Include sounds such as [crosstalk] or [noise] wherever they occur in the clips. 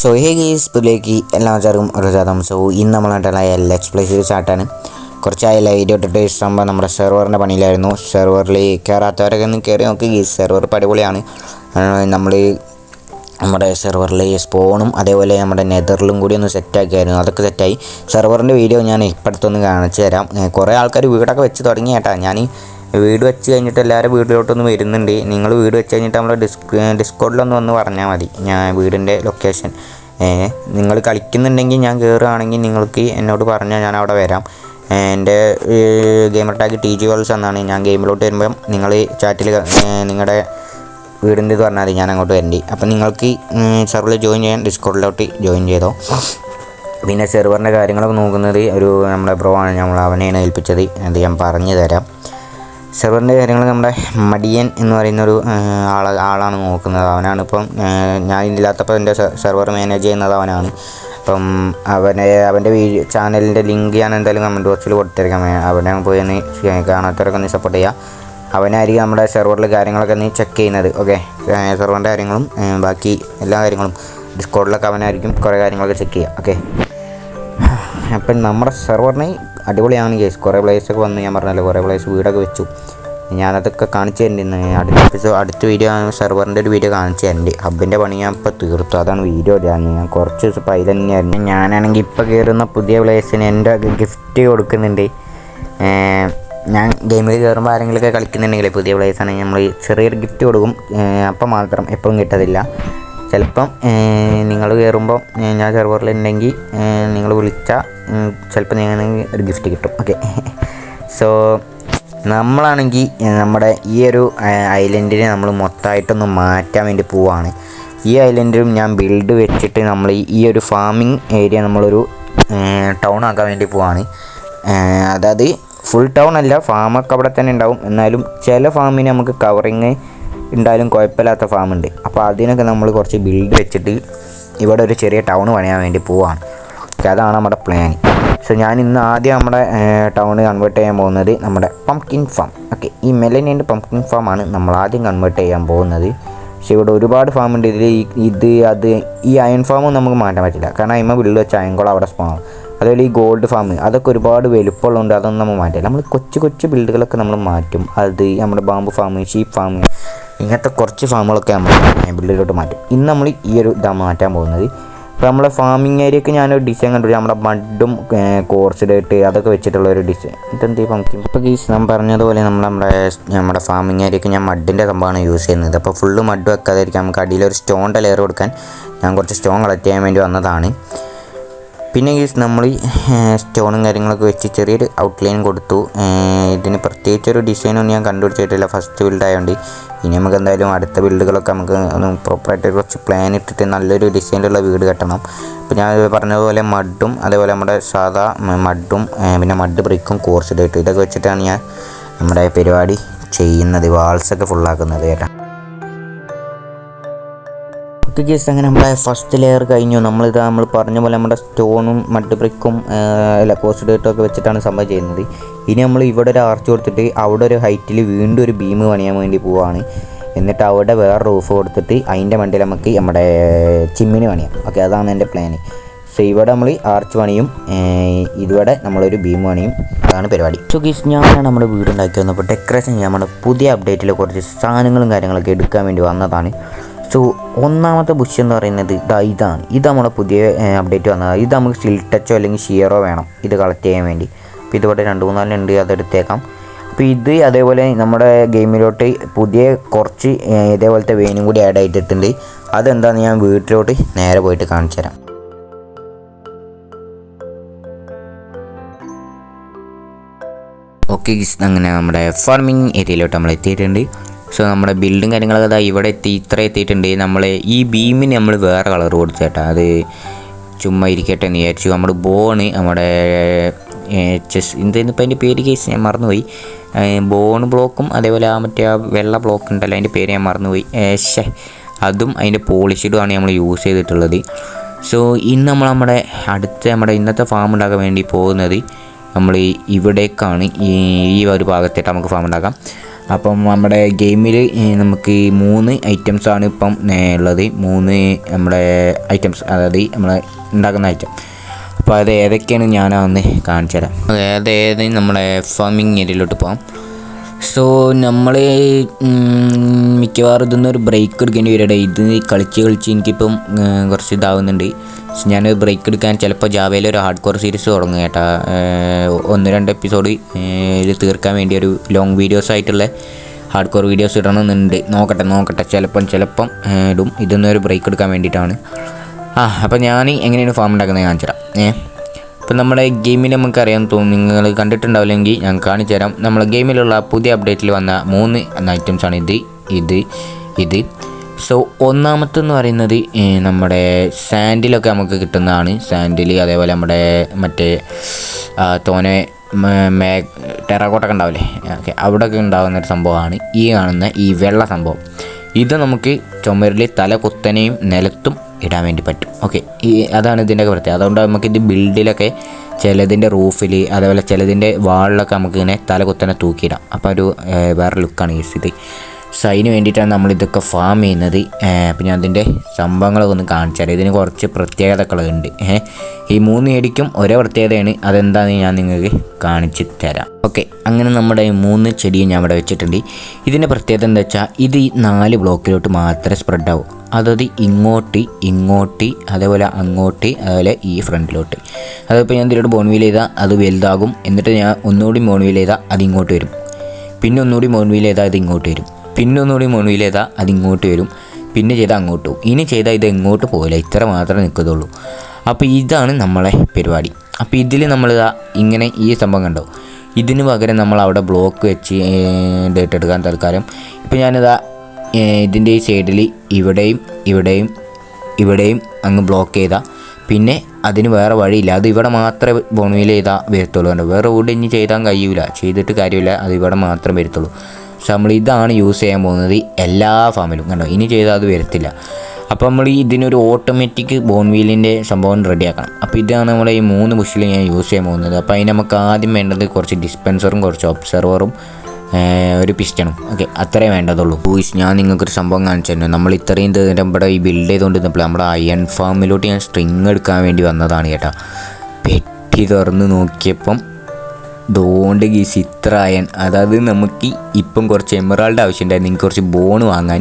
So ഹേ ഗീസ് പുതിലേക്ക് എല്ലാ ആൾക്കാർക്കും ഒരു ജാതം സോ ഇന്ന് നമ്മളായിട്ടുള്ള പ്ലേ സീരീസ് ആയിട്ടാണ്. കുറച്ചായില്ല വീഡിയോ ഇട്ടിട്ട് ഇഷ്ടമാകുമ്പോൾ നമ്മുടെ സെർവറിന്റെ പണിയിലായിരുന്നു. സെർവറിൽ കയറാത്തവരൊക്കെ ഒന്ന് കയറി നോക്കി ഗീസ് സെർവർ അടിപൊളിയാണ്. നമ്മൾ നമ്മുടെ സെർവറിൽ സ്പോണും അതേപോലെ നമ്മുടെ നെതറിലും കൂടി ഒന്ന് സെറ്റാക്കിയായിരുന്നു അതൊക്കെ സെറ്റായി സെർവറിന്റെ വീഡിയോ ഞാൻ ഇപ്പോഴത്തൊന്ന് കാണിച്ചു തരാം കുറേ ആൾക്കാർ വീടൊക്കെ വെച്ച് തുടങ്ങി കേട്ടാ ഞാൻ വീട് വെച്ച് കഴിഞ്ഞിട്ട് എല്ലാവരും വീട്ടിലോട്ടൊന്ന് വരുന്നുണ്ട്. നിങ്ങൾ വീട് വെച്ച് കഴിഞ്ഞിട്ട് നമ്മൾ ഡിസ്ക് ഡിസ്കോഡിലൊന്ന് വന്ന് പറഞ്ഞാൽ മതി. ഞാൻ വീടിന്റെ ലൊക്കേഷൻ. നിങ്ങൾ കളിക്കുന്നുണ്ടെങ്കിൽ ഞാൻ കയറുകയാണെങ്കിൽ നിങ്ങൾക്ക് എന്നോട് പറഞ്ഞാൽ ഞാൻ അവിടെ വരാം. എന്റെ gamer tag T G worlds എന്നാണ്. ഞാൻ ഗെയിമിലോട്ട് വരുമ്പം നിങ്ങൾ ചാറ്റിൽ നിങ്ങളുടെ വീടിന്റെ ഇത് പറഞ്ഞാൽ മതി. ഞാൻ അങ്ങോട്ട് വരണ്ടി. അപ്പം നിങ്ങൾക്ക് സെർവറിൽ ജോയിൻ ചെയ്യാൻ ഡിസ്കോഡിലോട്ട് ജോയിൻ ചെയ്തോ. പിന്നെ സെർവറിന്റെ കാര്യങ്ങളൊക്കെ നോക്കുന്നത് ഒരു നമ്മുടെ ബ്രോ ആണ്. നമ്മൾ അവനെയാണ് ഏൽപ്പിച്ചത്. അത് ഞാൻ പറഞ്ഞു തരാം. സെർവറിന്റെ കാര്യങ്ങൾ നമ്മുടെ മടിയൻ എന്ന് പറയുന്ന പറയുന്നൊരു ആൾ ആളാണ് നോക്കുന്നത്. അവനാണ് ഇപ്പം ഞാൻ ഇല്ലാത്തപ്പോൾ എന്റെ സെർവർ മാനേജ് ചെയ്യുന്നത് അവനാണ്. അപ്പം അവനെ അവന്റെ വീഡിയോ ചാനലിന്റെ ലിങ്ക് ഞാൻ എന്തായാലും കമന്റ് ബോക്സിൽ കൊടുത്തിരിക്കാം. അവനെ പോയി ഒന്ന് കാണാത്തവരൊക്കെ ഒന്ന് സപ്പോർട്ട് ചെയ്യുക അവനായിരിക്കും നമ്മുടെ സെർവറിൽ കാര്യങ്ങളൊക്കെ ഒന്ന് ചെക്ക് ചെയ്യുന്നത് ഓക്കെ സെർവറിന്റെ കാര്യങ്ങളും ബാക്കി എല്ലാ കാര്യങ്ങളും. ഡിസ്കോഡിലൊക്കെ അവനായിരിക്കും കുറേ കാര്യങ്ങളൊക്കെ ചെക്ക് ചെയ്യുക ഓക്കെ [sighs] അപ്പം നമ്മുടെ സെർവറിന് അടിപൊളിയാണ് കേസ് കുറേ പ്ലേസൊക്കെ വന്ന് ഞാൻ പറഞ്ഞല്ലോ കുറേ പ്ലേസ് വീടൊക്കെ വെച്ചു. ഞാനതൊക്കെ കാണിച്ചു തരുന്നുണ്ട് അടുത്ത എപ്പിസോഡ് അടുത്ത വീഡിയോ സെർവറിന്റെ ഒരു വീഡിയോ കാണിച്ചു തരുന്നുണ്ട് ഹബിന്റെ പണി ഞാൻ ഇപ്പോൾ തീർത്തു. അതാണ് വീഡിയോ ഞാൻ ഞാൻ കുറച്ച് ദിവസം ഇപ്പോൾ അതിൽ തന്നെയായിരുന്നു ഞാനാണെങ്കിൽ ഇപ്പോൾ കയറുന്ന പുതിയ പ്ലേസിന് എന്റെ ഗിഫ്റ്റ് കൊടുക്കുന്നുണ്ട്. ഞാൻ ഗെയിമിൽ കയറുമ്പോൾ ആരെങ്കിലുമൊക്കെ കളിക്കുന്നുണ്ടെങ്കിൽ പുതിയ പ്ലേസ് ആണെങ്കിൽ നമ്മൾ ചെറിയൊരു ഗിഫ്റ്റ് കൊടുക്കും. അപ്പം മാത്രം എപ്പോഴും കിട്ടത്തില്ല. ചിലപ്പം നിങ്ങൾ കയറുമ്പോൾ ഞാൻ സെർവറിൽ സെർവറിലുണ്ടെങ്കിൽ നിങ്ങൾ വിളിച്ചാൽ ചിലപ്പോൾ ഞാൻ ഒരു ഗിഫ്റ്റ് കിട്ടും. ഓക്കെ സോ [laughs] നമ്മളാണെങ്കിൽ നമ്മുടെ ഈ ഒരു ഐലൻഡിനെ നമ്മൾ മൊത്തമായിട്ടൊന്ന് മാറ്റാൻ വേണ്ടി പോവാണ്. ഈ ഐലൻഡിലും ഞാൻ ബിൽഡ് വെച്ചിട്ട് നമ്മൾ ഈ ഒരു ഫാമിംഗ് ഏരിയ നമ്മളൊരു ടൗൺ ആക്കാൻ വേണ്ടി പോവാണ്. അതായത് ഫുൾ ടൗൺ അല്ല ഫാമൊക്കെ അവിടെ തന്നെ ഉണ്ടാവും. എന്നാലും ചില ഫാമിന് നമുക്ക് കവറിങ് ഉണ്ടായാലും കുഴപ്പമില്ലാത്ത ഫാമുണ്ട് അപ്പോൾ അതിനൊക്കെ നമ്മൾ കുറച്ച് ബിൽഡ് വെച്ചിട്ട് ഇവിടെ ഒരു ചെറിയ ടൗൺ പണിയാൻ വേണ്ടി പോവാണ്. ഓക്കെ അതാണ് നമ്മുടെ പ്ലാൻ സോ ഞാൻ ഇന്ന് ആദ്യം നമ്മുടെ ടൗൺ കൺവേർട്ട് ചെയ്യാൻ പോകുന്നത് നമ്മുടെ പംകിൻ ഫാം ഓക്കെ ഈ മെലനിന്റെ പംകിൻ ഫാം ആണ് നമ്മൾ ആദ്യം കൺവേർട്ട് ചെയ്യാൻ പോകുന്നത്. പക്ഷേ ഇവിടെ ഒരുപാട് ഫാം ഉണ്ട്. ഇതിൽ ഇത് അത് ഈ അയൺ ഫാമും നമുക്ക് മാറ്റാൻ പറ്റില്ല. കാരണം അതിമ ബിൽഡ് വെച്ച അയൻകുളം അവിടെ സ്പാം അതുപോലെ ഈ ഗോൾഡ് ഫാം അതൊക്കെ ഒരുപാട് വലുപ്പമുള്ളതുകൊണ്ട് അതൊന്നും നമ്മൾ മാറ്റില്ല നമ്മൾ കൊച്ചു കൊച്ചു ബിൽഡുകളൊക്കെ നമ്മൾ മാറ്റും. അത് നമ്മുടെ ബാമ്പ് ഫാം ഷീപ്പ് ഫാം ഇങ്ങനത്തെ കുറച്ച് ഫാമുകളൊക്കെ നമ്മൾ ബിൽഡിലോട്ട് മാറ്റും. ഇന്ന് നമ്മൾ ഈ ഒരു ഇതാണ് മാറ്റാൻ പോകുന്നത്. ഇപ്പോൾ നമ്മളെ ഫാമിംഗ് ഏരിയക്ക് ഞാനൊരു ഡിസൈൻ കണ്ടു. നമ്മുടെ മഡും കോർസിഡായിട്ട് അതൊക്കെ വെച്ചിട്ടുള്ള ഒരു ഡിസൈൻ ഇതെന്ത് പങ്കിക്കും ഇപ്പോൾ ഗീസ് ഞാൻ പറഞ്ഞതുപോലെ നമ്മൾ നമ്മുടെ നമ്മുടെ ഫാമിംഗ് ഏരിയക്ക് ഞാൻ മഡിന്റെ കമ്പാണ് യൂസ് ചെയ്യുന്നത്. അപ്പോൾ ഫുള്ള് മഡ് വെക്കാതിരിക്കാം നമുക്ക് അടിയിലൊരു സ്റ്റോണിന്റെ ലെയർ കൊടുക്കാൻ ഞാൻ കുറച്ച് സ്റ്റോൺ കളക്ട് ചെയ്യാൻ വേണ്ടി വന്നതാണ്. പിന്നെ ഗീസ് നമ്മൾ സ്റ്റോണും കാര്യങ്ങളൊക്കെ വെച്ച് ചെറിയൊരു ഔട്ട്ലൈൻ കൊടുത്തു. ഇതിന് പ്രത്യേകിച്ചൊരു ഡിസൈനൊന്നും ഞാൻ കണ്ടുപിടിച്ചിട്ടില്ല. ഫസ്റ്റ് ബിൽഡ് ആയതുകൊണ്ട് ഇനി നമുക്ക് എന്തായാലും അടുത്ത ബിൽഡുകളൊക്കെ നമുക്ക് ഒന്ന് പ്രോപ്പറായിട്ട് കുറച്ച് പ്ലാൻ ഇട്ടിട്ട് നല്ലൊരു ഡിസൈനിലുള്ള വീട് കെട്ടണം. അപ്പോൾ ഞാൻ പറഞ്ഞതുപോലെ മഡും അതേപോലെ നമ്മുടെ സാധാ മഡും പിന്നെ മഡ് ബ്രിക്കും കോഴ്സിലായിട്ടും ഇതൊക്കെ വെച്ചിട്ടാണ് ഞാൻ നമ്മുടെ പരിപാടി ചെയ്യുന്നത്. വാൾസൊക്കെ ഫുള്ളാക്കുന്നത് കേട്ടോ. ഓക്കെ കേസ് അങ്ങനെ നമ്മുടെ ഫസ്റ്റ് ലെയർ കഴിഞ്ഞു. നമ്മളിത് നമ്മൾ പറഞ്ഞ പോലെ നമ്മുടെ സ്റ്റോണും മഡ് ബ്രിക്കും അല്ല കോസ്റ്റ് ഒക്കെ വെച്ചിട്ടാണ് സംഭവം ചെയ്യുന്നത്. ഇനി നമ്മൾ ഇവിടെ ഒരു ആർച്ച് കൊടുത്തിട്ട് അവിടെ ഒരു ഹൈറ്റിൽ വീണ്ടും ഒരു ബീം പണിയാൻ വേണ്ടി പോവുകയാണ് എന്നിട്ട് അവിടെ വേറെ റൂഫ് കൊടുത്തിട്ട് അതിന്റെ മണ്ടിൽ നമുക്ക് നമ്മുടെ ചിമ്മിനി പണിയാം. ഓക്കെ അതാണ് എന്റെ പ്ലാന് സോ ഇവിടെ നമ്മൾ ആർച്ച് പണിയും ഇതുവിടെ നമ്മളൊരു ബീം പണിയും അതാണ് പരിപാടി. സോ ഗീസ് ഞാനാണ് നമ്മുടെ വീട് ഉണ്ടാക്കി വന്നപ്പോൾ ഡെക്കറേഷൻ ചെയ്യാൻ നമ്മുടെ പുതിയ അപ്ഡേറ്റിൽ കുറച്ച് സാധനങ്ങളും കാര്യങ്ങളൊക്കെ എടുക്കാൻ വേണ്ടി വന്നതാണ്. സോ ഒന്നാമത്തെ ബുഷ് എന്ന് പറയുന്നത് ഇതാ ഇതാണ്. ഇത് നമ്മുടെ പുതിയ അപ്ഡേറ്റ് വന്നത്. ഇത് നമുക്ക് സ്റ്റിൽ ടച്ചോ അല്ലെങ്കിൽ ഷിയറോ വേണം ഇത് കളക്ട് ചെയ്യാൻ വേണ്ടി. അപ്പോൾ ഇതുപോലെ രണ്ട് മൂന്നാലുണ്ട് അതെടുത്തേക്കാം അപ്പോൾ ഇത് അതേപോലെ നമ്മുടെ ഗെയിമിലോട്ട് പുതിയ കുറച്ച് ഇതേപോലത്തെ വെയിനും കൂടി ആഡ് ആയിട്ടിട്ടുണ്ട് അതെന്താണെന്ന് ഞാൻ വീട്ടിലോട്ട് നേരെ പോയിട്ട് കാണിച്ചു തരാം. ഓക്കെ അങ്ങനെ നമ്മുടെ ഫാർമിംഗ് ഏരിയയിലോട്ട് നമ്മൾ എത്തിയിട്ടുണ്ട് സോ നമ്മുടെ ബിൽഡും കാര്യങ്ങളൊക്കെ അതാ ഇവിടെ എത്തി ഇത്ര എത്തിയിട്ടുണ്ട്. നമ്മൾ ഈ ബീമിന് നമ്മൾ വേറെ കളർ കൊടുത്തേട്ടാ അത് ചുമ്മാ ഇരിക്കട്ടെ എന്ന് വിചാരിച്ചു. നമ്മുടെ ബോണ് നമ്മുടെ ചെസ് എന്തായിരുന്നു ഇപ്പം അതിന്റെ പേര് കേസ് ഞാൻ മറന്നുപോയി. ബോൺ ബ്ലോക്കും അതേപോലെ ആ മറ്റേ ആ വെള്ള ബ്ലോക്ക് ഉണ്ടല്ലോ അതിന്റെ പേര് ഞാൻ മറന്നുപോയി. ശേ അതും അതിന്റെ പോളിഷിഡുമാണ് നമ്മൾ യൂസ് ചെയ്തിട്ടുള്ളത്. സോ ഇന്ന് നമ്മൾ നമ്മുടെ അടുത്ത നമ്മുടെ ഇന്നത്തെ ഫാം ഉണ്ടാക്കാൻ വേണ്ടി പോകുന്നത് നമ്മൾ ഇവിടേക്കാണ്. ഈ ഒരു ഭാഗത്തേക്ക് നമുക്ക് ഫാം ഉണ്ടാക്കാം. അപ്പം നമ്മുടെ ഗെയിമിൽ നമുക്ക് മൂന്ന് ഐറ്റംസ് ആണ് ഇപ്പം ഉള്ളത്. മൂന്ന് നമ്മുടെ ഐറ്റംസ് അതായത് നമ്മൾ ഉണ്ടാക്കുന്ന ഐറ്റം അപ്പോൾ അത് ഏതൊക്കെയാണ് ഞാനൊന്ന് കാണിച്ചു തരാം അതായത് നമ്മുടെ ഫാമിങ് ഏരിയയിലോട്ട് പോകാം സോ നമ്മൾ മിക്കവാറും ഇതൊന്നും ഒരു ബ്രേക്ക് എടുക്കേണ്ടി വരട്ടെ ഇത് കളിച്ച് കളിച്ച് എനിക്കിപ്പം കുറച്ച് ഇതാവുന്നുണ്ട്. So, ഞാൻ ബ്രേക്ക് എടുക്കാൻ ചിലപ്പോൾ ജാവയിൽ ഒരു ഹാർഡ് കോർ സീരീസ് തുടങ്ങും കേട്ടാ. ഒന്ന് രണ്ട് എപ്പിസോഡ് ഇത് തീർക്കാൻ വേണ്ടി ഒരു ലോങ് വീഡിയോസ് ആയിട്ടുള്ള ഹാർഡ് കോർ വീഡിയോസ് ഇടണമെന്നുണ്ട്. നോക്കട്ടെ നോക്കട്ടെ. ചിലപ്പം ചിലപ്പം ഇടും. ഇതൊന്നും ഒരു ബ്രേക്ക് എടുക്കാൻ വേണ്ടിയിട്ടാണ്. ആ അപ്പോൾ ഞാൻ എങ്ങനെയാണ് ഫാം ഉണ്ടാക്കുന്നത് കാണിച്ചു തരാം ഏ ഇപ്പം നമ്മുടെ ഗെയിമിൽ നമുക്കറിയാൻ തോന്നുന്നു നിങ്ങൾ കണ്ടിട്ടുണ്ടാവില്ലെങ്കിൽ ഞാൻ കാണിച്ചു തരാം. നമ്മളെ ഗെയിമിലുള്ള പുതിയ അപ്ഡേറ്റിൽ വന്ന മൂന്ന് ഐറ്റംസാണ് ഇത് ഇത് ഇത്. സോ ഒന്നാമത്തെന്ന് പറയുന്നത് നമ്മുടെ സാൻഡിലൊക്കെ നമുക്ക് കിട്ടുന്നതാണ്. സാൻഡിൽ അതേപോലെ നമ്മുടെ മറ്റേ തോനെ മേ ടെറാക്കോട്ടൊക്കെ ഉണ്ടാവില്ലേ? ഓക്കെ അവിടെയൊക്കെ ഉണ്ടാകുന്ന ഒരു സംഭവമാണ് ഈ കാണുന്ന ഈ വെള്ള സംഭവം. ഇത് നമുക്ക് ചുമരിൽ തല കുത്തനെയും നിലത്തും ഇടാൻ വേണ്ടി പറ്റും. ഓക്കെ ഈ അതാണ് ഇതിന്റെയൊക്കെ പ്രത്യേകത. അതുകൊണ്ട് നമുക്ക് ഇത് ബിൽഡിലൊക്കെ ചിലതിന്റെ റൂഫിൽ അതേപോലെ ചിലതിന്റെ വാളിലൊക്കെ നമുക്കിങ്ങനെ തല കുത്തനെ തൂക്കിയിടാം. അപ്പോൾ ഒരു വേറെ ലുക്കാണ് ഈ ഇത്. സോ അതിന് വേണ്ടിയിട്ടാണ് നമ്മൾ ഇതൊക്കെ ഫാം ചെയ്യുന്നത് അപ്പോൾ ഞാൻ അതിന്റെ സംഭവങ്ങളൊക്കെ ഒന്ന് കാണിച്ചു തരാം. ഇതിന് കുറച്ച് പ്രത്യേകതകളുണ്ട് ഈ മൂന്ന് ചെടിക്കും ഒരേ പ്രത്യേകതയാണ്. അതെന്താണെന്ന് ഞാൻ നിങ്ങൾക്ക് കാണിച്ച് തരാം. ഓക്കെ അങ്ങനെ നമ്മുടെ മൂന്ന് ചെടിയും ഞാൻ ഇവിടെ വെച്ചിട്ടുണ്ട്. ഇതിന്റെ പ്രത്യേകത എന്താ വെച്ചാൽ ഇത് ഈ നാല് ബ്ലോക്കിലോട്ട് മാത്രമേ സ്പ്രെഡ് ആവും. അതായത് ഇങ്ങോട്ട് ഇങ്ങോട്ട് അതേപോലെ അങ്ങോട്ട് അതുപോലെ ഈ ഫ്രണ്ടിലോട്ട്. അതിപ്പോൾ ഞാൻ ഇതിലോട്ട് ബോൺവീൽ ചെയ്താൽ അത് വലുതാകും. എന്നിട്ട് ഞാൻ ഒന്നുകൂടി ബോൺവീൽ ചെയ്താൽ അത് ഇങ്ങോട്ട് വരും. പിന്നെ ഒന്നുകൂടി മോൺവീൽ ചെയ്താൽ അത് ഇങ്ങോട്ട് വരും. പിന്നെ ഒന്നുകൂടി മോൺവീൽ ചെയ്താൽ അതിങ്ങോട്ട് വരും. പിന്നെ ചെയ്താൽ അങ്ങോട്ട് പോകും. ഇനി ചെയ്താൽ ഇത് എങ്ങോട്ട് പോകില്ല ഇത്ര മാത്രമേ നിൽക്കത്തുള്ളൂ. അപ്പോൾ ഇതാണ് നമ്മളെ പരിപാടി. അപ്പോൾ ഇതിൽ നമ്മൾ ഇങ്ങനെ ഈ സംഭവം കണ്ടോ? ഇതിന് പകരം നമ്മൾ അവിടെ ബ്ലോക്ക് വെച്ച് ഡേറ്റ് എടുക്കാൻ തൽക്കാലം. ഇപ്പോൾ ഞാനിതാ ഇതിന്റെ ഈ സൈഡിൽ ഇവിടെയും ഇവിടെയും ഇവിടെയും അങ്ങ് ബ്ലോക്ക് ചെയ്താൽ പിന്നെ അതിന് വേറെ വഴിയില്ല. അത് ഇവിടെ മാത്രമേ ബോൺവീൽ ചെയ്താൽ വരത്തുള്ളൂ വേറെ ഇവിടെ ഇനി ചെയ്താൽ കഴിയില്ല ചെയ്തിട്ട് കാര്യമില്ല. അത് ഇവിടെ മാത്രം വരത്തുള്ളൂ. പക്ഷെ നമ്മൾ ഇതാണ് യൂസ് ചെയ്യാൻ പോകുന്നത് എല്ലാ ഫാമിലും കണ്ടോ? ഇനി ചെയ്താൽ അത് വരത്തില്ല. അപ്പോൾ നമ്മൾ ഇതിനൊരു ഓട്ടോമാറ്റിക് ബോൺ ബോൺവീലിന്റെ സംഭവം റെഡിയാക്കണം അപ്പോൾ ഇതാണ് നമ്മൾ ഈ മൂന്ന് ബുഷിൽ ഞാൻ യൂസ് ചെയ്യാൻ പോകുന്നത്. അപ്പോൾ അതിന് നമുക്ക് ആദ്യം വേണ്ടത് കുറച്ച് ഡിസ്പെൻസറും കുറച്ച് ഒബ്സർവറും ഒരു പിസ്റ്റണും ഓക്കെ അത്രേ വേണ്ടതുള്ളൂ. ബൂയിസ് ഞാൻ നിങ്ങൾക്കൊരു സംഭവം കാണിച്ചു തന്നെ നമ്മൾ ഇത്രയും നേരം ഇവിടെ ഈ ബിൽഡ് ചെയ്തുകൊണ്ടിരുന്നപ്പോൾ നമ്മുടെ അയൺ ഫാമിലോട്ട് ഞാൻ സ്ട്രിങ് എടുക്കാൻ വേണ്ടി വന്നതാണ് കേട്ടോ പെട്ടി തുറന്ന് നോക്കിയപ്പം ദോണ്ട് ഗീസ് ഇത്ര അയൺ അതായത് നമുക്ക് ഇപ്പം കുറച്ച് എമറാൾഡ് ആവശ്യമുണ്ടായിരുന്നു. എനിക്ക് കുറച്ച് ബോൺ വാങ്ങാൻ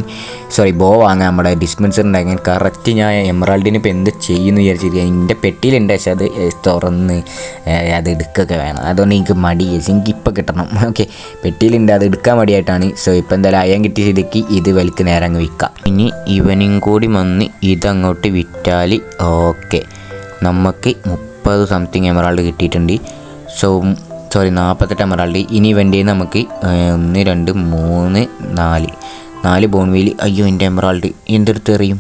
സോറി ബോ വാങ്ങാൻ നമ്മുടെ ഡിസ്പെൻസർ ഉണ്ടാക്കാൻ കറക്റ്റ് ഞാൻ എമറാൾഡിന് ഇപ്പോൾ എന്ത് ചെയ്യുമെന്ന് വിചാരിച്ചിരിക്കുക എന്റെ പെട്ടിയിലുണ്ട് പക്ഷേ അത് തുറന്ന് അത് എടുക്കൊക്കെ വേണം. അതുകൊണ്ട് എനിക്ക് മടി. എനിക്ക് ഇപ്പം കിട്ടണം. ഓക്കെ പെട്ടിയിലുണ്ട് അത് എടുക്കാൻ മടിയായിട്ടാണ്. സോ ഇപ്പം എന്തായാലും അയൻ കിട്ടിയ സ്ഥിതിക്ക് ഇത് വലിക്ക് നേരെ അങ്ങ് വിൽക്കാം. ഇനി ഇവനും കൂടി വന്ന് ഇതങ്ങോട്ട് വിറ്റാൽ ഓക്കെ നമുക്ക് മുപ്പത് സംതിങ് എമറാൾഡ് കിട്ടിയിട്ടുണ്ട്. സോ സോറി നാൽപ്പത്തെട്ട് എമറാൾഡ്. ഇനി വേണ്ടി നമുക്ക് ഒന്ന് രണ്ട് മൂന്ന് നാല്. നാല് ബോൺവേലി അയ്യോ എന്റെ എമറാൾഡ്. എന്തെടുത്ത് എറിയും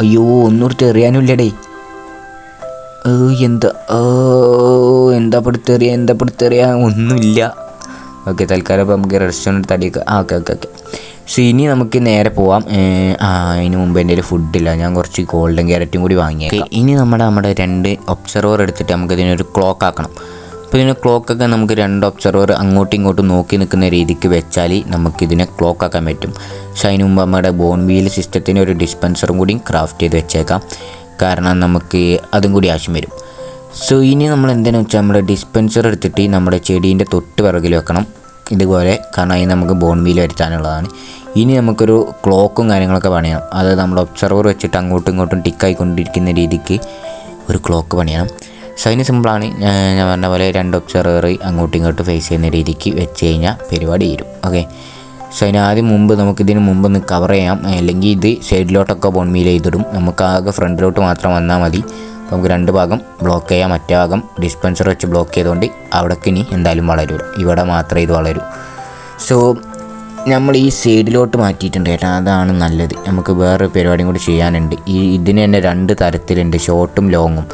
അയ്യോ ഒന്നൂടുത്ത് എറിയാനുമില്ലടേ ഏ, എന്താ എന്താ പെടുത്തെറിയ എന്താ പെടുത്തെറിയ ഒന്നുമില്ല. ഓക്കെ തൽക്കാലം അപ്പോൾ നമുക്ക് റെസ്റ്റോറന്റ് തടിയൊക്കെ ആ ഓക്കെ ഓക്കെ ഓക്കെ. സോ ഇനി നമുക്ക് നേരെ പോവാം. അതിന് മുമ്പ് എന്റെ കയ്യിൽ ഫുഡില്ല ഞാൻ കുറച്ച് ഗോൾഡൻ ക്യാരറ്റും കൂടി വാങ്ങിയേക്കാം. ഇനി നമ്മുടെ നമ്മുടെ രണ്ട് ഒബ്സർവർ എടുത്തിട്ട് നമുക്കിതിനൊരു ക്ലോക്ക് ആക്കണം. ഇതിന് ക്ലോക്കൊക്കെ നമുക്ക് രണ്ട് ഒബ്സർവർ അങ്ങോട്ടും ഇങ്ങോട്ടും നോക്കി നിൽക്കുന്ന രീതിക്ക് വെച്ചാൽ നമുക്കിതിനെ ക്ലോക്ക് ആക്കാൻ പറ്റും. പക്ഷേ അതിന് മുമ്പ് നമ്മുടെ ബോൺ വീൽ സിസ്റ്റത്തിന് ഒരു ഡിസ്പെൻസറും കൂടി ക്രാഫ്റ്റ് ചെയ്ത് വെച്ചേക്കാം. കാരണം നമുക്ക് അതും കൂടി ആവശ്യം വരും. സോ ഇനി നമ്മൾ എന്തിനാണെന്ന് വെച്ചാൽ നമ്മുടെ ഡിസ്പെൻസർ എടുത്തിട്ട് നമ്മുടെ ചെടീന്റെ തൊട്ട് പിറകിൽ വെക്കണം. ഇതുപോലെ കാരണം അതിന് നമുക്ക് ബോൺ വീൽ വരുത്താനുള്ളതാണ്. ഇനി നമുക്കൊരു ക്ലോക്കും കാര്യങ്ങളൊക്കെ പണിയണം. അതായത് നമ്മുടെ ഒബ്സർവർ വെച്ചിട്ട് അങ്ങോട്ടും ഇങ്ങോട്ടും ടിക്കായിക്കൊണ്ടിരിക്കുന്ന രീതിക്ക് ഒരു ക്ലോക്ക് പണിയണം. സോ അതിന് സിമ്പിളാണ്. ഞാൻ പറഞ്ഞ പോലെ രണ്ട് ഒബ്സർവറി അങ്ങോട്ടും ഇങ്ങോട്ടും ഫേസ് ചെയ്യുന്ന രീതിക്ക് വെച്ച് കഴിഞ്ഞാൽ പരിപാടി തീരും. ഓക്കെ സോ അതിന് ആദ്യം മുമ്പ് നമുക്കിതിന് മുമ്പ് ഒന്ന് കവർ ചെയ്യാം. അല്ലെങ്കിൽ ഇത് സൈഡിലോട്ടൊക്കെ ബോൺമീൽ ചെയ്തിടും. നമുക്ക് ആകെ ഫ്രണ്ടിലോട്ട് മാത്രം വന്നാൽ മതി. അപ്പോൾ നമുക്ക് രണ്ട് ഭാഗം ബ്ലോക്ക് ചെയ്യാം. മറ്റേ ഭാഗം ഡിസ്പെൻസർ വെച്ച് ബ്ലോക്ക് ചെയ്തുകൊണ്ട് അവിടേക്ക് ഇനി എന്തായാലും വളരും. ഇവിടെ മാത്രമേ ഇത് വളരൂ. സോ നമ്മൾ ഈ സൈഡിലോട്ട് മാറ്റിയിട്ടുണ്ട് കേട്ടോ. അതാണ് നല്ലത്. നമുക്ക് വേറൊരു പരിപാടിയും കൂടി ചെയ്യാനുണ്ട്. ഈ ഇതിന് തന്നെ രണ്ട് തരത്തിലുണ്ട്. ഷോർട്ടും ലോങ്ങും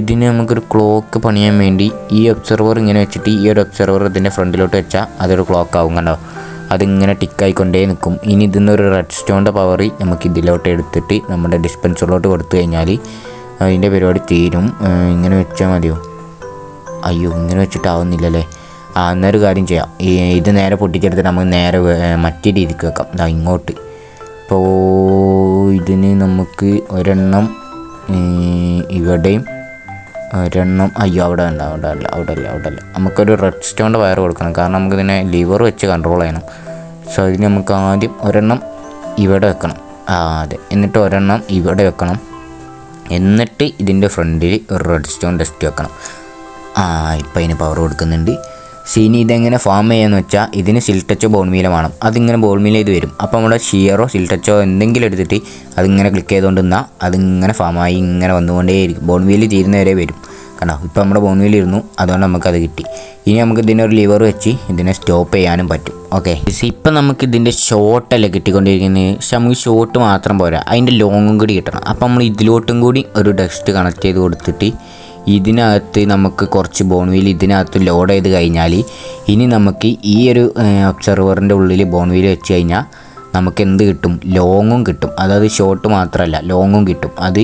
ഇതിന് നമുക്കൊരു ക്ലോക്ക് പണിയാൻ വേണ്ടി ഈ ഒബ്സർവർ ഇങ്ങനെ വെച്ചിട്ട് ഈ ഒരു ഒബ്സർവർ ഇതിന്റെ ഫ്രണ്ടിലോട്ട് വെച്ചാൽ അതൊരു ക്ലോക്ക് ആവും കണ്ടോ? അതിങ്ങനെ ടിക്കായിക്കൊണ്ടേ നിൽക്കും ഇനി ഇതിൽ ഒരു റെഡ് സ്റ്റോണിന്റെ പവർ നമുക്ക് ഇതിലോട്ട് എടുത്തിട്ട് നമ്മുടെ ഡിസ്പെൻസറിലോട്ട് കൊടുത്തു കഴിഞ്ഞാൽ അതിന്റെ പരിപാടി തീരും. ഇങ്ങനെ വെച്ചാൽ മതിയോ? അയ്യോ ഇങ്ങനെ വെച്ചിട്ടാവുന്നില്ലല്ലേ ആ അന്നൊരു കാര്യം ചെയ്യാം. ഈ ഇത് നേരെ പൊട്ടിച്ചെടുത്ത് നമുക്ക് നേരെ മറ്റേ രീതിക്ക് വെക്കാം. ഇതാ ഇങ്ങോട്ട്. ഇപ്പോൾ ഇതിന് നമുക്ക് ഒരെണ്ണം ഇവിടെയും ഒരെണ്ണം അയ്യോ അവിടെ വേണ്ട അവിടെ അല്ല അവിടെ അല്ല അവിടെ അല്ല. നമുക്കൊരു റെഡ് സ്റ്റോണിന്റെ വയർ കൊടുക്കണം. കാരണം നമുക്കിതിനെ ലിവർ വെച്ച് കൺട്രോൾ ചെയ്യണം. സോ അതിന് നമുക്ക് ആദ്യം ഒരെണ്ണം ഇവിടെ വെക്കണം. ആ അതെ. എന്നിട്ട് ഒരെണ്ണം ഇവിടെ വെക്കണം. എന്നിട്ട് ഇതിന്റെ ഫ്രണ്ടിൽ ഒരു റെഡ് സ്റ്റോൺ ടെസ്റ്റ് വെക്കണം. ആ ഇപ്പം അതിന് പവർ കൊടുക്കുന്നുണ്ട്. സീനി ഇതെങ്ങനെ ഫോം ചെയ്യാന്ന് വെച്ചാൽ ഇതിന് സിൽട്ടച്ചോ ബോൺമീല വേണം. അതിങ്ങനെ ബോൺമീല ചെയ്ത് വരും. അപ്പോൾ നമ്മുടെ ഷിയറോ സിൽട്ടച്ചോ എന്തെങ്കിലും എടുത്തിട്ട് അതിങ്ങനെ ക്ലിക്ക് ചെയ്തുകൊണ്ട് നിന്നാൽ അതിങ്ങനെ ഫോമായി ഇങ്ങനെ വന്നുകൊണ്ടേയിരിക്കും. ബോൺവീൽ തീരുന്നവരെ വരും കണ്ടോ? ഇപ്പോൾ നമ്മുടെ ഇരുന്നു. അതുകൊണ്ട് നമുക്കത് കിട്ടി. ഇനി നമുക്ക് ഇതിനൊരു ലിവർ വെച്ച് ഇതിനെ സ്റ്റോപ്പ് ചെയ്യാനും പറ്റും. ഓക്കെ ഇപ്പം നമുക്ക് ഇതിന്റെ ഷോട്ടല്ലേ കിട്ടിക്കൊണ്ടിരിക്കുന്നത് പക്ഷെ നമുക്ക് ഷോട്ട് മാത്രം പോരാ. അതിന്റെ ലോങ്ങും കൂടി കിട്ടണം. അപ്പം നമ്മൾ ഇതിലോട്ടും കൂടി ഒരു ഡെസ്റ്റ് കണക്ട് ചെയ്ത് കൊടുത്തിട്ട് ഇതിനകത്ത് നമുക്ക് കുറച്ച് ബോൺവീൽ ഇതിനകത്ത് ലോഡ് ചെയ്ത് കഴിഞ്ഞാൽ ഇനി നമുക്ക് ഈ ഒരു ഒബ്സർവറിന്റെ ഉള്ളിൽ ബോൺവീൽ വെച്ച് കഴിഞ്ഞാൽ നമുക്ക് എന്ത് കിട്ടും? ലോങ്ങും കിട്ടും. അതായത് ഷോർട്ട് മാത്രമല്ല ലോങ്ങും കിട്ടും. അത്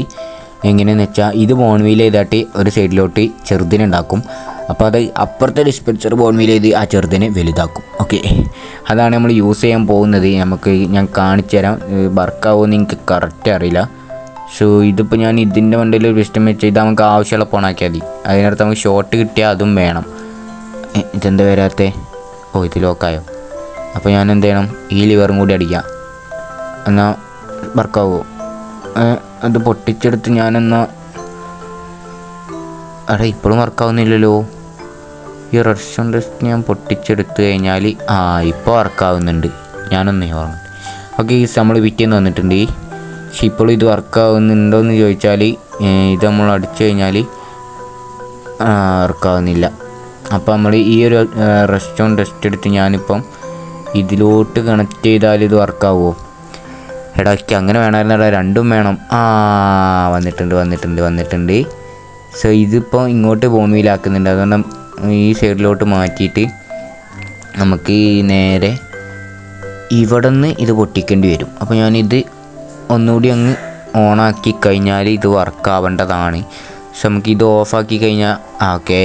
എങ്ങനെയെന്ന് വെച്ചാൽ ഇത് ബോൺവീൽ ചെയ്തിട്ട് ഒരു സൈഡിലോട്ട് ചെറുതിനുണ്ടാക്കും അപ്പോൾ അത് അപ്പുറത്തെ ഡിസ്പെൻസർ ബോൺവീൽ ചെയ്ത് ആ ചെറുതിനെ വലുതാക്കും. ഓക്കെ അതാണ് നമ്മൾ യൂസ് ചെയ്യാൻ പോകുന്നത്. നമുക്ക് ഞാൻ കാണിച്ചു തരാം വർക്കാവുമെന്ന് എനിക്ക് കറക്റ്റ് അറിയില്ല. സോ ഇതിപ്പോൾ ഞാൻ ഇതിന്റെ വണ്ടിയിൽ ഒരു പിസ്റ്റം വെച്ച് ഇത് നമുക്ക് ആവശ്യമുള്ള പോണാക്കിയാൽ മതി. അതിനടുത്ത് നമുക്ക് ഷോട്ട് കിട്ടിയാൽ അതും വേണം. ഇതെന്ത് വരാത്തെ? ഓ ഇത് ലോക്കായോ അപ്പോൾ ഞാൻ എന്ത് ചെയ്യണം? ഈ ലിവറും കൂടി അടിക്കാം. എന്നാൽ വർക്കാവോ അത് പൊട്ടിച്ചെടുത്ത് ഞാനെന്നാൽ അടാ ഇപ്പോഴും വർക്കാവുന്നില്ലല്ലോ ഈ റെസ്റ്റോറന്റ് ഞാൻ പൊട്ടിച്ചെടുത്ത് കഴിഞ്ഞാൽ ആ ഇപ്പോൾ വർക്കാവുന്നുണ്ട് ഞാനൊന്നേ ഓർമ്മ ഓക്കെ ഈ നമ്മൾ പിറ്റേന്ന് വന്നിട്ടുണ്ട്. പക്ഷെ ഇപ്പോഴും ഇത് വർക്കാവുന്നുണ്ടോ എന്ന് ചോദിച്ചാൽ ഇത് നമ്മൾ അടിച്ചു കഴിഞ്ഞാൽ വർക്കാവുന്നില്ല അപ്പോൾ നമ്മൾ ഈ ഒരു റെസ്റ്റോറന്റ് ടെസ്റ്റ് എടുത്ത് ഞാനിപ്പം ഇതിലോട്ട് കണക്ട് ചെയ്താൽ ഇത് വർക്കാവുമോ എടാ എനിക്ക് അങ്ങനെ വേണമായിരുന്നടാ രണ്ടും വേണം. ആ വന്നിട്ടുണ്ട് വന്നിട്ടുണ്ട് വന്നിട്ടുണ്ട്. സോ ഇതിപ്പോൾ ഇങ്ങോട്ട് ഭൂമിയിലാക്കുന്നുണ്ട്. അതുകൊണ്ട് ഈ സൈഡിലോട്ട് മാറ്റിയിട്ട് നമുക്ക് നേരെ ഇവിടെ നിന്ന് ഇത് പൊട്ടിക്കേണ്ടി വരും. അപ്പോൾ ഞാനിത് ഒന്നുകൂടി അങ്ങ് ഓണാക്കി കഴിഞ്ഞാൽ ഇത് വർക്കാവേണ്ടതാണ് പക്ഷെ നമുക്ക് ഇത് ഓഫാക്കി കഴിഞ്ഞാൽ ഓക്കെ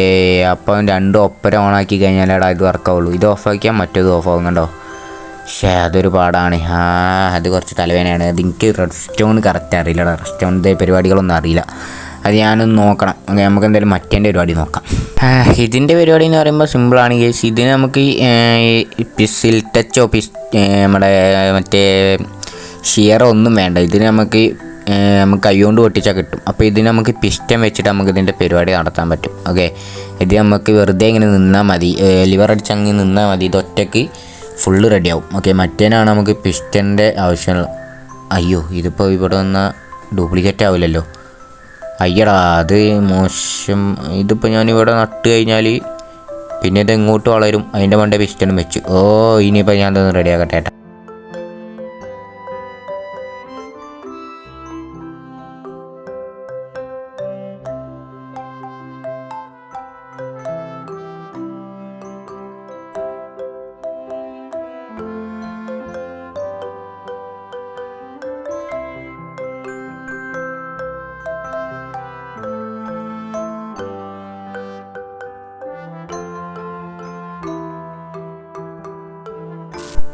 അപ്പം രണ്ടും ഒപ്പരം ഓണാക്കി കഴിഞ്ഞാലേടാ ഇത് വർക്കാവുള്ളൂ ഇത് ഓഫാക്കിയാൽ മറ്റേത് ഓഫാകും കണ്ടോ പക്ഷേ അതൊരു പാടാണ് ആ അത് കുറച്ച് തലവേദനയാണ് അത് എനിക്ക് റെഡ് സ്റ്റോൺ കറക്റ്റ് അറിയില്ല റെഡ് സ്റ്റോണിന്റെ പരിപാടികളൊന്നും അറിയില്ല അത് ഞാനൊന്ന് നോക്കണം നമുക്ക് എന്തായാലും മറ്റേന്റെ പരിപാടി നോക്കാം ഇതിന്റെ പരിപാടി എന്ന് പറയുമ്പോൾ സിമ്പിളാണ് കേസ് ഇതിന് നമുക്ക് പിസിൽ ടച്ചോ പിസ് നമ്മുടെ മറ്റേ ഷിയറോ ഒന്നും വേണ്ട. ഇതിന് നമുക്ക് നമുക്ക് കൈകൊണ്ട് പൊട്ടിച്ചാൽ കിട്ടും. അപ്പോൾ ഇതിന് നമുക്ക് പിസ്റ്റം വെച്ചിട്ട് നമുക്ക് ഇതിന്റെ പരിപാടി നടത്താൻ പറ്റും. ഓക്കെ? ഇത് നമുക്ക് വെറുതെ ഇങ്ങനെ നിന്നാൽ മതി. ലിവർ അടിച്ച് അങ്ങ് നിന്നാൽ മതി. ഇത് ഒറ്റയ്ക്ക് ഫുള്ള് റെഡിയാവും ഓക്കെ? മറ്റേനാണ് നമുക്ക് പിസ്റ്റന്റെ ആവശ്യമുള്ള അയ്യോ ഇതിപ്പോൾ ഇവിടെ വന്ന ഡ്യൂപ്ലിക്കേറ്റ് ആവില്ലല്ലോ. അയ്യടാ അത് മോശം. ഇതിപ്പോൾ ഞാനിവിടെ നട്ട് കഴിഞ്ഞാൽ പിന്നെ ഇത് എങ്ങോട്ട് വളരും? അതിന്റെ മണ്ടേ പിസ്റ്റനും വെച്ച്. ഓ ഇനിയിപ്പോൾ ഞാൻ ഇതൊന്ന് റെഡിയാക്കട്ടെ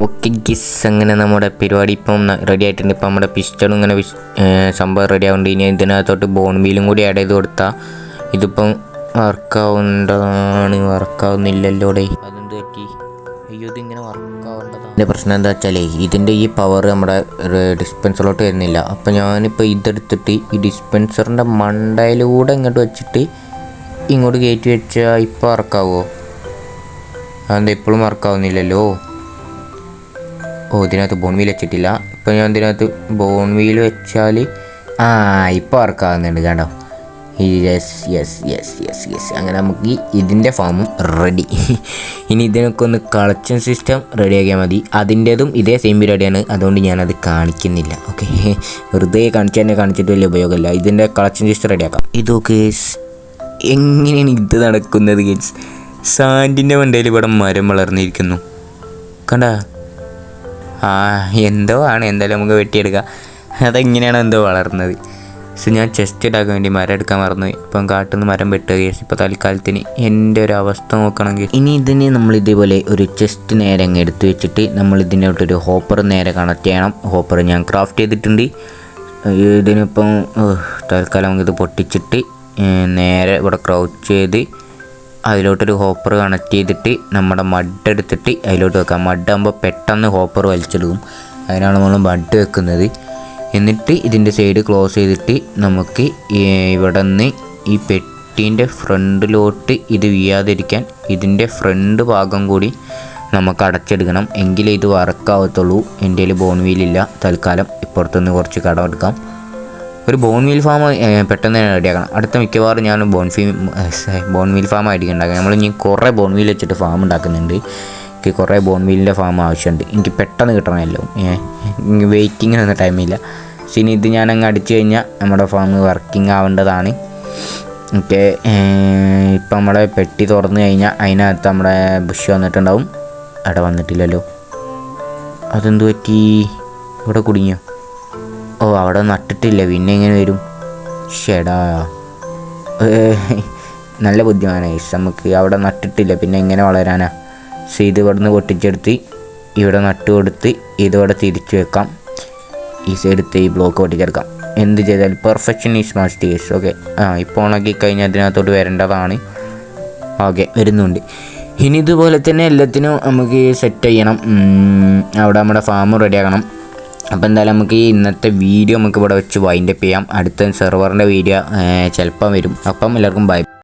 ഓക്കെ ഗിസ് അങ്ങനെ നമ്മുടെ പരിപാടി ഇപ്പം റെഡി ആയിട്ടുണ്ട്. ഇപ്പം നമ്മുടെ പിസ്റ്റളും ഇങ്ങനെ സംഭവം റെഡി ആവുന്നുണ്ട്. ഇനി ഇതിനകത്തോട്ട് ബോൺ വീലും കൂടി ആഡ് ചെയ്ത് കൊടുത്താൽ ഇതിപ്പം വർക്കാവുന്നതാണ് വർക്കാവുന്നില്ലല്ലോ ഡേ അതെന്ത് പറ്റി? അയ്യോ ഇതിങ്ങനെ വർക്കാവേണ്ടതാണ് എന്റെ പ്രശ്നം എന്താ വെച്ചാൽ ഇതിന്റെ ഈ പവർ നമ്മുടെ ഡിസ്പെൻസറിലോട്ട് വരുന്നില്ല. അപ്പം ഞാനിപ്പോൾ ഇതെടുത്തിട്ട് ഈ ഡിസ്പെൻസറിന്റെ മണ്ടയിലൂടെ ഇങ്ങോട്ട് വെച്ചിട്ട് ഇങ്ങോട്ട് കയറ്റി വെച്ചാൽ ഇപ്പോൾ വർക്കാവുമോ അതെന്താ ഇപ്പോഴും വർക്കാവുന്നില്ലല്ലോ ഓ ഇതിനകത്ത് ബോൺ വീൽ വെച്ചിട്ടില്ല. ഇപ്പം ഞാൻ ഇതിനകത്ത് ബോൺ വീൽ വെച്ചാൽ ആ ഇപ്പോൾ വർക്കാവുന്നുണ്ട് കേട്ടോ. Yes yes yes yes yes അങ്ങനെ നമുക്ക് ഇതിന്റെ ഫാമും റെഡി ഇനി ഇതിനൊക്കെ ഒന്ന് കളക്ഷൻ സിസ്റ്റം റെഡിയാക്കിയാൽ മതി. അതിന്റേതും ഇതേ സെയിം പരിപാടിയാണ് അതുകൊണ്ട് ഞാനത് കാണിക്കുന്നില്ല. ഓക്കെ വെറുതെ കാണിച്ച് തന്നെ കാണിച്ചിട്ട് വലിയ ഉപയോഗമില്ല. ഇതിന്റെ കളക്ഷൻ സിസ്റ്റം റെഡിയാക്കാം ഇതൊക്കെ എങ്ങനെയാണ് ഇത് നടക്കുന്നത് ഗേറ്റ്സ് സാൻഡിന്റെ മണ്ടയിൽ ഇവിടെ മരം വളർന്നിരിക്കുന്നു. കണ്ടാ? എന്തോ ആണ്. എന്തായാലും നമുക്ക് വെട്ടിയെടുക്കാം. അതെങ്ങനെയാണ് എന്തോ വളർന്നത്. സൊ ഞാൻ ചെസ്റ്റ് ഇടാക്കാൻ വേണ്ടി മരം എടുക്കാൻ മറന്നു. ഇപ്പം കാട്ടിൽ നിന്ന് മരം വെട്ടുക കേസ് ഇപ്പോൾ തൽക്കാലത്തിന് എന്റെ ഒരു അവസ്ഥ നോക്കണമെങ്കിൽ. ഇനി ഇതിന് നമ്മൾ ഇതേപോലെ ഒരു ചെസ്റ്റ് നേരെ അങ്ങ് എടുത്തു വെച്ചിട്ട് നമ്മൾ ഇതിനോട്ടൊരു ഹോപ്പർ നേരെ കണക്ട് ചെയ്യണം. ഹോപ്പർ ഞാൻ ക്രാഫ്റ്റ് ചെയ്തിട്ടുണ്ട്. ഇതിനിപ്പം തൽക്കാലം ഇത് പൊട്ടിച്ചിട്ട് നേരെ ഇവിടെ ക്രൗച്ച് ചെയ്ത് അതിലോട്ടൊരു ഹോപ്പർ കണക്ട് ചെയ്തിട്ട് നമ്മുടെ മഡ് എടുത്തിട്ട് അതിലോട്ട് വെക്കാം. മഡ് ആകുമ്പോൾ പെട്ടെന്ന് ഹോപ്പർ വലിച്ചെടുക്കും. അതിനാണ് നമ്മൾ മഡ് വെക്കുന്നത്. എന്നിട്ട് ഇതിന്റെ സൈഡ് ക്ലോസ് ചെയ്തിട്ട് നമുക്ക് ഇവിടെ നിന്ന് ഈ പെട്ടീന്റെ ഫ്രണ്ടിലോട്ട് ഇത് വീഴാതിരിക്കാൻ ഇതിന്റെ ഫ്രണ്ട് ഭാഗം കൂടി നമുക്ക് അടച്ചെടുക്കണം. എങ്കിലേ ഇത് വർക്കാവത്തുള്ളൂ എന്റെ കയ്യിൽ ബോൺ വീലില്ല തൽക്കാലം ഇപ്പുറത്തുനിന്ന് കുറച്ച് കടം എടുക്കാം. ഒരു ബോൺ മീൽ ഫാം പെട്ടെന്ന് തന്നെ റെഡിയാക്കണം അടുത്ത മിക്കവാറും ഞാൻ bone fee bone meal farm ആയിരിക്കും ഉണ്ടാക്കുക നമ്മൾ ഇനി കുറേ ബോൺ മീൽ വെച്ചിട്ട് ഫാം ഉണ്ടാക്കുന്നുണ്ട്. എനിക്ക് കുറേ ബോൺ മീലിന്റെ ഫാം ആവശ്യമുണ്ട്. എനിക്ക് പെട്ടെന്ന് കിട്ടണമല്ലോ വെയിറ്റിങ്ങിനൊന്നും ടൈമില്ല പക്ഷെ ഇനി ഇത് ഞാൻ അങ്ങ് അടിച്ചു കഴിഞ്ഞാൽ നമ്മുടെ ഫാം വർക്കിംഗ് ആവേണ്ടതാണ്. ഓക്കെ ഇപ്പം നമ്മുടെ പെട്ടി തുറന്നു കഴിഞ്ഞാൽ അതിനകത്ത് നമ്മുടെ ബുഷ് വന്നിട്ടുണ്ടാവും. അവിടെ വന്നിട്ടില്ലല്ലോ. അതെന്ത് പറ്റി? ഇവിടെ കുടുങ്ങിയോ? ഓ അവിടെ നട്ടിട്ടില്ല. പിന്നെ എങ്ങനെ വരും. ഷെടാ നല്ല ബുദ്ധിമാനായി നമുക്ക്. അവിടെ നട്ടിട്ടില്ല. പിന്നെ എങ്ങനെ വളരാനാ. സോ ഇത് ഇവിടുന്ന് പൊട്ടിച്ചെടുത്ത് ഇവിടെ നട്ട് കൊടുത്ത് ഇതിവിടെ തിരിച്ചു വെക്കാം. ഈ സൈഡത്തെ ഈ ബ്ലോക്ക് പൊട്ടിച്ചെടുക്കാം. എന്ത് ചെയ്താൽ perfection is must case okay ആ ഇപ്പോൾ ഉണക്കി കഴിഞ്ഞാൽ അതിനകത്തോട്ട് വരേണ്ടതാണ്. ഓക്കെ വരുന്നുണ്ട്. ഇനി ഇതുപോലെ തന്നെ എല്ലാത്തിനും നമുക്ക് സെറ്റ് ചെയ്യണം. അവിടെ നമ്മുടെ ഫാം റെഡിയാക്കണം അപ്പോൾ എന്തായാലും നമുക്ക് ഈ ഇന്നത്തെ വീഡിയോ നമുക്ക് ഇവിടെ വെച്ച് വൈൻഡപ്പ് ചെയ്യാം. അടുത്ത സെർവറിന്റെ വീഡിയോ ചിലപ്പം വരും. അപ്പം എല്ലാവർക്കും ബൈ